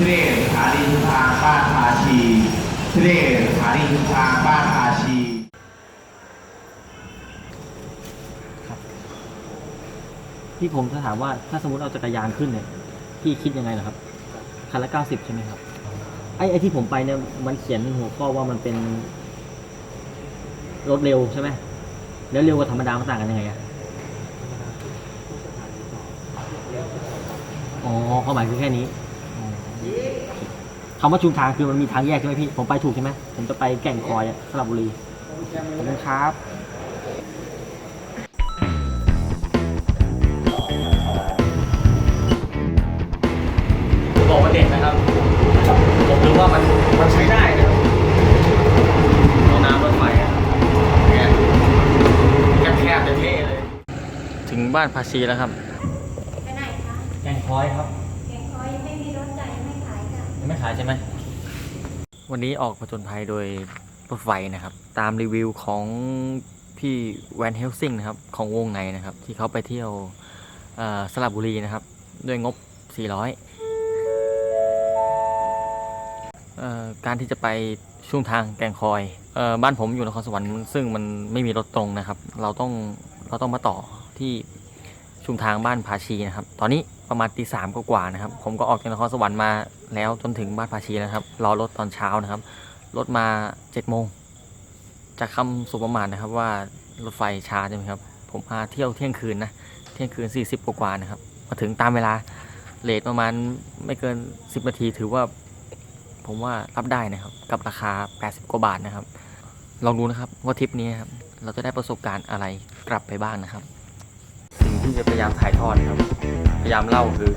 ที่นี่สถานีชุมทางบ้านภาชีที่นี่สถานีชุมทางบ้านภาชีพี่ผมถ้าถามว่าถ้าสมมติเอาจักรยานขึ้นเนี่ยพี่คิดยังไงเหรอครับคันละเก้าสิบใช่ไหมครับไอ้ไอ้ที่ผมไปเนี่ยมันเขียนหัวข้อว่ามันเป็นรถเร็วใช่ไหมแล้วเร็วกับธรรมดามันต่างกันยังไงอะอ๋อความหมายคือแค่นี้อ๋อ คำว่าชุมทางคือมันมีทางแยกใช่ไหมพี่ ผมไปถูกใช่ไหมผมจะไปแก่งคอยอะสระบุรีขอบคุณครับบอกว่าเด็ดนะครับ ผมรู้ว่ามันมันใช้ได้นะครับรองน้ำรถไฟอะเนี่ยแคบๆจะเท่เลย ถึงบ้านภาชีแล้วครับ ไปไหนคะ แกงคอยครับ ยังไม่ขายใช่ไหมวันนี้ออกผจญภัยโดยรถไฟนะครับ ตามรีวิวของพี่แวนเฮลซิงนะครับของวงในนะครับ ที่เขาไปเที่ยวสระบุรีนะครับ ด้วยงบ 400 การที่จะไปช่วงทางแกงคอยออบ้านผมอยู่นครสวรรค์ซึ่งมันไม่มีรถตรงนะครับ เราต้องเราต้องมาต่อที่ ชุมทางบ้านภาชีนะครับ ตอนนี้ประมาณตีสามกว่าๆนะครับ ผมก็ออกจากนครสวรรค์มาแล้วจนถึงบ้านภาชีแล้วนะครับ รอรถตอนเช้านะครับ รถมาเจ็ดโมง จากคำสุประมาทนะครับว่ารถไฟช้าใช่ไหมครับ ผมมาเที่ยวเที่ยงคืนนะ เที่ยงคืน40กว่านะครับ มาถึงตามเวลาเลทประมาณไม่เกิน10นาทีถือว่า ผมว่ารับได้นะครับ กับราคา80กว่าบาทนะครับ ลองดูนะครับว่าทริปนี้ครับเราจะได้ประสบการณ์อะไรกลับไปบ้างนะครับ ที่จะพยายามถ่ายทอดครับ พยายามเล่าคือ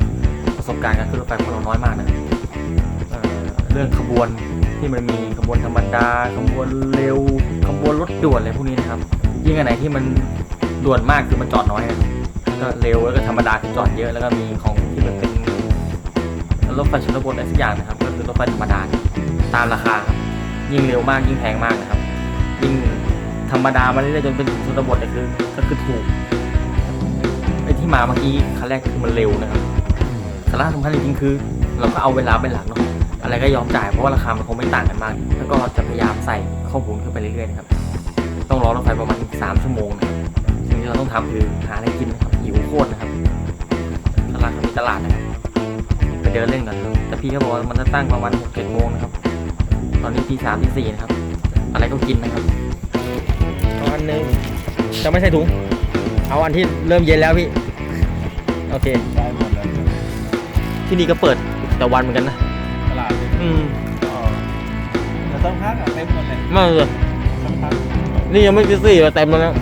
ประสบการณ์การขึ้นรถไฟของเราน้อยมากนะเเรื่องขบวนที่มันมีขบวนธรรมดาขบวนเร็วขบวนรถด่วนอะไรพวกนี้นะครับ ยิ่งอันไหนที่มันด่วนมากคือมันจอดน้อยนะก็เร็วแล้วก็ธรรมดาคือจอดเยอะแล้วก็มีของที่มันเป็นรถไฟชนบทอะไรสักอย่างนะครับ ก็คือรถไฟธรรมดาตามราคาครับยิ่งเร็วมากยิ่งแพงมากนะครับ ยิ่งธรรมดามาเรื่อยๆจนเป็นชนบทเนี่ยคือก็คือถูก มาเมื่อกี้คันแรกคือมันเร็วนะครับสาระสำคัญจริงๆคือ เราก็เอาเวลาเป็นหลักเนาะอะไรก็ยอมจ่ายเพราะว่าราคามันคงไม่ต่างกันมาก แล้วก็จะพยายามใส่ข้อมูลขึ้นไปเรื่อยๆนะครับ ต้องรอรถไฟประมาณ 3 ชั่วโมงนะครับสิ่งที่เราต้องทำคือหาอะไรกินนะครับหิวโคตรนะครับตลาดเขามีตลาดนะครับไปเดินเล่นกันครับแต่พี่เขาบอกว่ามันจะตั้งประมาณหกเจ็ดโมงนะครับ ตอนนี้ที่สามที่สี่นะครับ อะไรก็กินนะครับเอาอันหนึงจะไม่ใช่ถุง เอาอันที่เริ่มเย็นแล้วพี่ โอเค ได้หมดเลยที่นี่ก็เปิดแต่วันเหมือนกันนะ ตลาดเลยอืมอ๋อแต่ต้องพักอะเต็มหมดเลยไม่เลยต้องพักนี่ยังไม่ตีสี่เลยเต็มแล้วนะ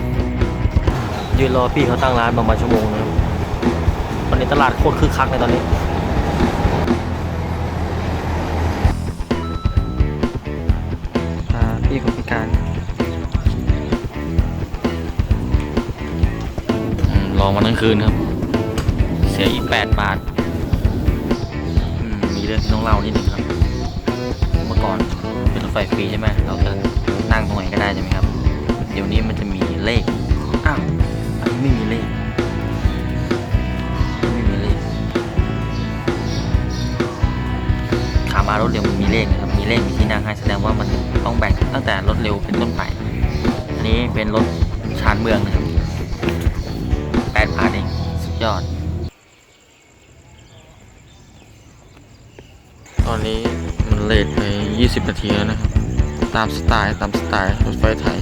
ยืนรอพี่เขาตั้งร้านประมาณชั่วโมงนะครับตอนนี้ตลาดโคตรคึกคักเลยตอนนี้พี่คนพิการรอมาทั้งคืนครับ เสียอีกแปดบาท มีเรื่องที่ต้องเล่านิดนึงครับ เมื่อก่อนเป็นรถไฟฟรีใช่ไหมเราจะนั่งตรงไหนก็ได้ใช่ไหมครับ เดี๋ยวนี้มันจะมีเลข อ้าวอันนี้ไม่มีเลข ไม่มีเลข ขามารถเร็วมันมีเลขนะครับ มีเลขมีที่นั่งให้แสดงว่ามันต้องแบ่งตั้งแต่รถเร็วเป็นต้นไป อันนี้เป็นรถชานเมืองนะครับแปดบาทเอง สุดยอด ต อนนี้มันเลทไป 20 นาทีแล้วนะครับ ตามสไตล์ตามสไตล์รถไฟไทย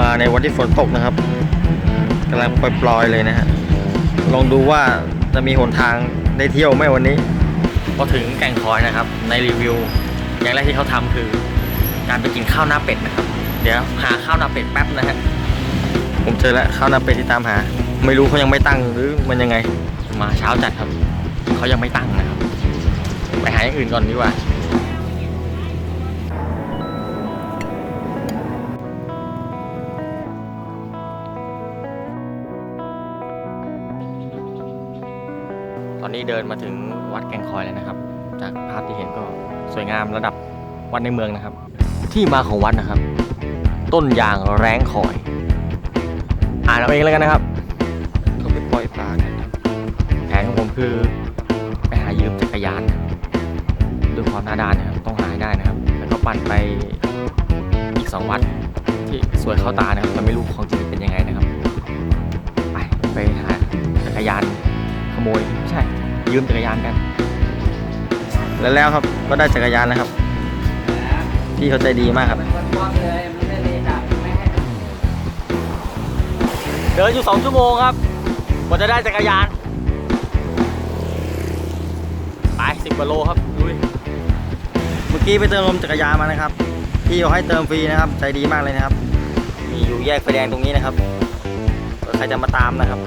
มาในวันที่ฝนตกนะครับกำลังปล่อยๆเลยนะฮะลองดูว่าจะมีหนทางได้เที่ยวไหมวันนี้พอถึงแก่งคอยนะครับ ในรีวิว อย่างแรกที่เขาทำคือ การไปกินข้าวหน้าเป็ดนะครับ เดี๋ยวหาข้าวหน้าเป็ดแป๊บนะฮะ ผมเจอแล้วข้าวน้าเป็ดที่ตามหา ไม่รู้เขายังไม่ตั้งหรือมันยังไง มาเช้าจัดครับเขายังไม่ตั้งนะครับ ไปหาอย่างอื่นก่อนดีกว่าตอนนี้เดินมาถึงวัดแก่งคอยแล้วนะครับ จากภาพที่เห็นก็สวยงามระดับวัดในเมืองนะครับ ที่มาของวัดนะครับ ต้นยางแร้งคอย เอาเองแล้วกันนะครับเขาไปปล่อยปลากันแผนของผมคือไปหายืมจักรยานนะครับด้วยความหน้าด้านนะครับต้องหาให้ได้นะครับ แล้วก็ปั่นไปอีกสองวัดที่สวยเข้าตานะครับแต่ไม่รู้ของจริงเป็นยังไงนะครับ ไปไปหาจักรยานขโมยไม่ใช่ยืมจักรยานกัน แล้วแล้วครับก็ได้จักรยานแล้วครับ พี่เขาใจดีมากครับ เดินอยู่สองชั่วโมงครับกว่าจะได้จักรยาน ไปสิบกว่าโลครับดูดิเมื่อกี้ไปเติมลมจักรยานมานะครับ พี่เขาให้เติมฟรีนะครับ ใจดีมากเลยนะครับมีอยู่แยกไฟแดงตรงนี้นะครับใครจะมาตามนะครับ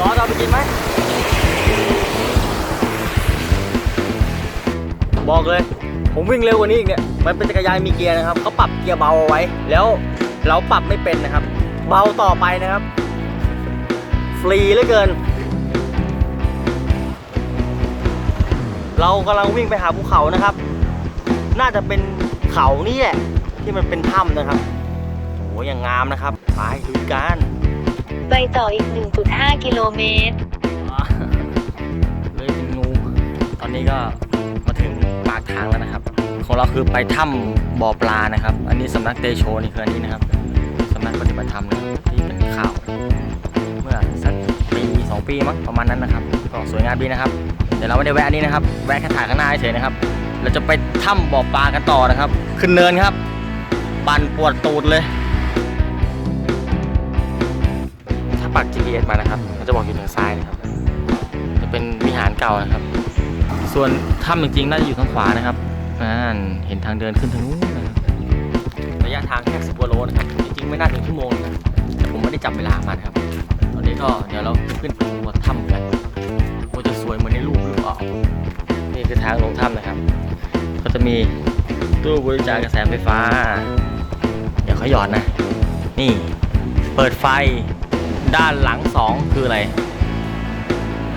ร้อนเอาไปกินไหม บอกเลย ผมวิ่งเร็วกว่านี้อีกเนี่ย มันเป็นจักรยานมีเกียร์นะครับเขาปรับเกียร์เบาเอาไว้ แล้วเราปรับไม่เป็นนะครับ เบาต่อไปนะครับ ฟรีเหลือเกิน เรากำลังวิ่งไปหาภูเขานะครับ น่าจะเป็นเขานี่แหละที่มันเป็นถ้ำนะครับโอ้ยังงามนะครับ ไปดูกันไปต่ออีก 1.5 กิโลเมตรอ่าเลยเป็นงู ตอนนี้ก็มากทางแล้วนะครับ ของเราคือไปถ้ำบ่อปลานะครับ อันนี้สำนักเตโชนี่คืออันนี้นะครับสำนักปฏิบัติธรรมนะครับที่เป็นข่าวเมื่อสักปีสองปีมั้งประมาณนั้นนะครับก็สวยงามดีนะครับเดี๋ยวเราไม่ได้แวะอันนี้นะครับ แวะแค่ถ่ายข้างหน้าเฉยนะครับ เราจะไปถ้ำบ่อปลากันต่อนะครับ ขึ้นเนินครับ ปั่นปวดตูดเลย ถ้าปัก GPS มานะครับมันจะบอกอยู่ทางซ้ายนะครับ จะเป็นวิหารเก่านะครับ ส่วนถ้ำจริงๆน่าจะอยู่ทางขวานะครับนั่นเห็นทางเดินขึ้นทางนู้นนะครับระยะทางแค่สิบกว่าโลนะครับ จริงๆ ไม่น่าถึงชั่วโมงนะแต่ผมไม่ได้จับเวลามานะครับ ตอนนี้ก็เดี๋ยวเราขึ้นไปบนถ้ำกันว่าจะสวยเหมือนในรูปหรือเปล่า นี่คือทางลงถ้ำนะครับ ก็จะมีตู้บริจาคกระแสไฟฟ้า เดี๋ยวเขาหยอดนะ นี่เปิดไฟด้านหลังสองคืออะไร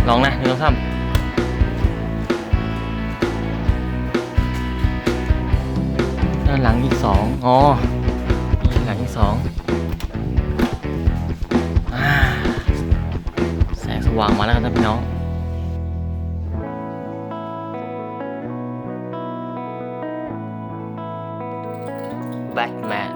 ลองนะหนึ่งสองสาม ด้านหลังอีกสองอ๋อมีหลังอีกสองแสงสว่างมาแล้วครับท่านพี่น้องแบล็กแมน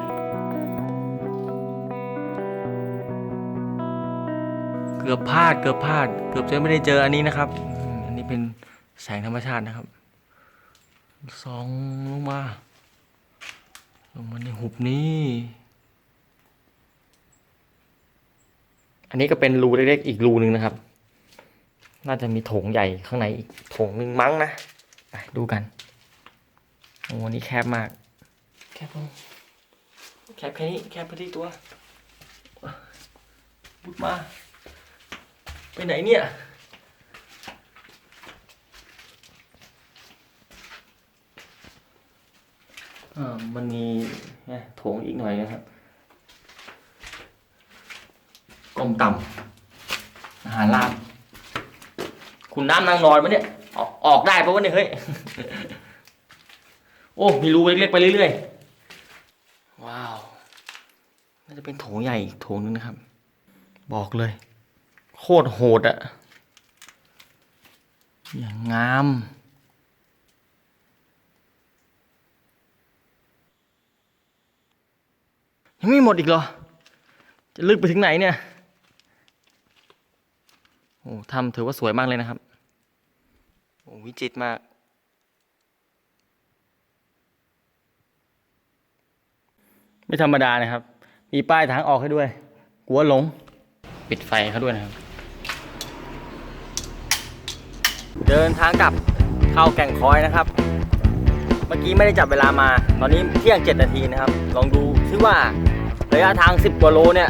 เกือบพลาดเกือบพลาด เกือบจะไม่ได้เจออันนี้นะครับ อันนี้เป็นแสงธรรมชาตินะครับส่องลงมา ลงมาในหุบนี้ อันนี้ก็เป็นรูเล็กๆ อีกรูหนึ่งนะครับ น่าจะมีโถงใหญ่ข้างในอีกโถงหนึ่งมั้งนะไปดูกัน โอ้นี่แคบมาก แคบมากแคบแค่นี้ แคบพอดีตัวบุดมา ไปไหนเนี่ย อ่า มันมีเนี่ยโถงอีกหน่อยนะครับกลมต่ำอาหารลาบคุณน้ำนางนอนมะเนี่ยออกออกได้ปะวะเนี่ยเฮ้ย โอ้ มีรูเล็กๆไปเรื่อยๆ ว้าว น่าจะเป็นโถงใหญ่อีกโถงนึงนะครับ บอกเลย โคตรโหดอะอย่างงาม ยังไม่หมดอีกเหรอ จะลึกไปถึงไหนเนี่ย โอ้ทำถือว่าสวยมากเลยนะครับ โอ้วิจิตรมากไม่ธรรมดานะครับ มีป้ายทางออกให้ด้วย กลัวหลง ปิดไฟเขาด้วยนะครับ เดินทางกลับเข้าแก่งคอยนะครับ เมื่อกี้ไม่ได้จับเวลามา ตอนนี้เที่ยงเจ็ดนาทีนะครับ ลองดูซิว่า ระยะทาง 10กว่าโลเนี่ย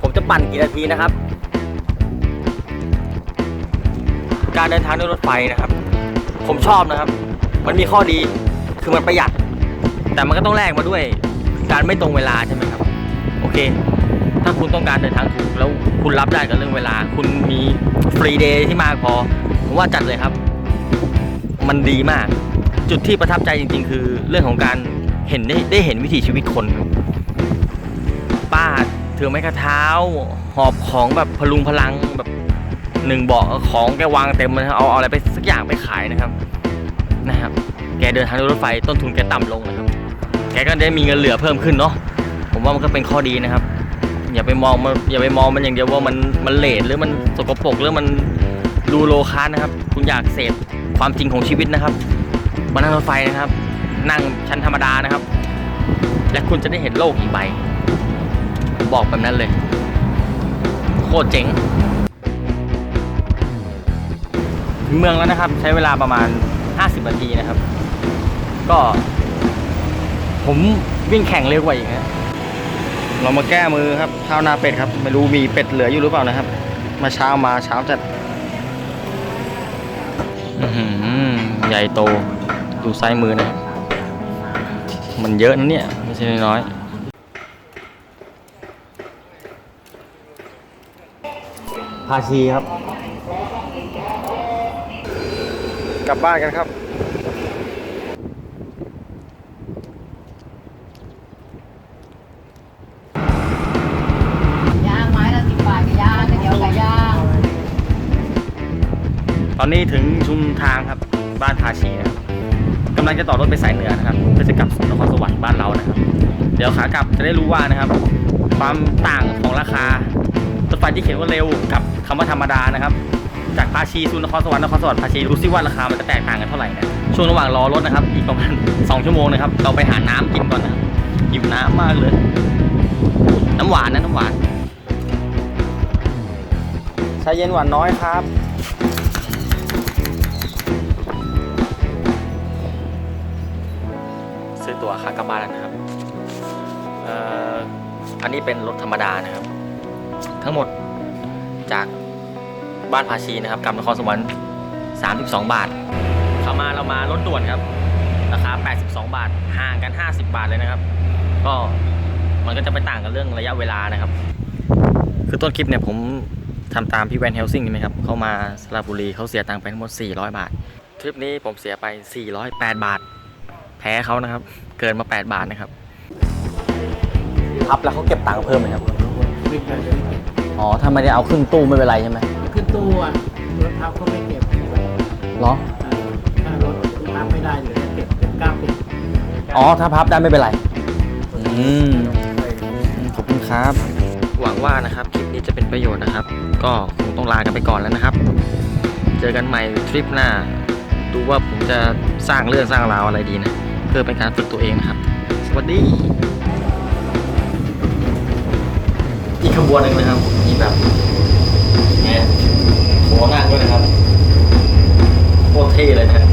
ผมจะปั่นกี่นาทีนะครับ การเดินทางด้วยรถไฟนะครับ ผมชอบนะครับ มันมีข้อดีคือมันประหยัด แต่มันก็ต้องแลกมาด้วย การไม่ตรงเวลาใช่ไหมครับ โอเค ถ้าคุณต้องการเดินทางถูกแล้วคุณรับได้กับเรื่องเวลา คุณมีฟรีเดย์ที่มากพอผมว่าจัดเลยครับ มันดีมาก จุดที่ประทับใจจริง ๆ คือเรื่องของการเห็นได้ได้เห็นวิถีชีวิตคนครับ ถือไม้กระเท้า หอบของแบบพลุงพลังแบบหนึ่งเบาะของแกวางเต็มเลยนเอาเอาอะไรไปสักอย่างไปขายนะครับนะครับ แกเดินทางด้วยรถไฟต้นทุนแกต่ำลงนะครับ แกก็ได้มีเงินเหลือเพิ่มขึ้นเนาะผมว่ามันก็เป็นข้อดีนะครับ อย่าไปมองมันอย่าไปมองมันอย่างเดียวว่ามันมันเลทหรือมันสกปรกหรือมันดูโลคาสนะครับ คุณอยากเสพความจริงของชีวิตนะครับมานั่งรถไฟนะครับ นั่งชั้นธรรมดานะครับ และคุณจะได้เห็นโลกอีกใบ บอกแบบนั้นเลย โคตรเจ๋งถึงเมืองแล้วนะครับ ใช้เวลาประมาณ 50นาทีนะครับ ก็ ผมวิ่งแข่งเร็วกว่าอีกนะเรามาแก้มือครับข้าวหน้าเป็ดครับ ไม่รู้มีเป็ดเหลืออยู่หรือเปล่านะครับ มาเช้ามาเช้าจัดอื้อหือใหญ่โต ดูไซส์มือนะครับมันเยอะนะเนี่ย ไม่ใช่น้อย ๆพาชีครับ กลับบ้านกันครับ ย่างไม้ละสิบบาทกับย่างเดี๋ยวกับย่างตอนนี้ถึงชุมทางครับบ้านทาชีนะครับกำลังจะต่อรถไปสายเหนือนะครับเพื่อจะกลับสู่นครสวรรค์บ้านเรานะครับ เดี๋ยวขากลับจะได้รู้ว่านะครับ ความต่างของราคารถไฟที่เขียนว่าเร็วกับ คำว่าธรรมดานะครับ จากภาชีสู่นครสวรรค์นครสวรรค์ภาชีดูซิว่าราคามันจะแตกต่างกันเท่าไหร่นะช่วงระหว่างรอรถนะครับ อีกประมาณ 2 ชั่วโมงนะครับ เราไปหาน้ำกินก่อนนะครับหิวน้ำมากเลย น้ำหวานนะน้ำหวานชาเย็นหวานน้อยครับซื้อตั๋วขากลับบ้านแล้วนะครับอออันนี้เป็นรถธรรมดานะครับ ทั้งหมด จากบ้านภาชีนะครับกลับนครสวรรค์32 บาทเข้ามาเรามารถด่วนครับ ราคา 82 บาท ห่างกัน 50 บาทเลยนะครับ ก็มันก็จะไปต่างกันเรื่องระยะเวลานะครับ คือต้นคลิปเนี่ยผมทำตามพี่แวนเฮลซิงใช่ไหมครับ เข้ามาสระบุรีเขาเสียตังค์ไปทั้งหมด 400 บาท ทริปนี้ผมเสียไป 408 บาท แพ้เขานะครับ เกินมา 8 บาทนะครับพับแล้วเขาเก็บตังค์เพิ่มไหมครับ อ๋อ ถ้าไม่ได้เอาขึ้นตู้ไม่เป็นไรใช่ไหมขึ้นตู้อะรถทับก็ไม่เก็บเหรอ เออถ้ารถทับไม่ได้เดี๋ยวจะเก็บเป็นเก้าปิดอ๋อ ถ้าพับได้ไม่เป็นไร อืม ขอบคุณครับ หวังว่านะครับคลิปนี้จะเป็นประโยชน์นะครับ ก็คงต้องลากันไปก่อนแล้วนะครับ เจอกันใหม่ทริปหน้า ดูว่าผมจะสร้างเรื่องสร้างราวอะไรดีนะ เพื่อเป็นการฝึกตัวเองนะครับ สวัสดี ขบวนหนึ่งนะครับ มีแบบไงหัวนั่งด้วยนะครับโคตรเท่เลยนะ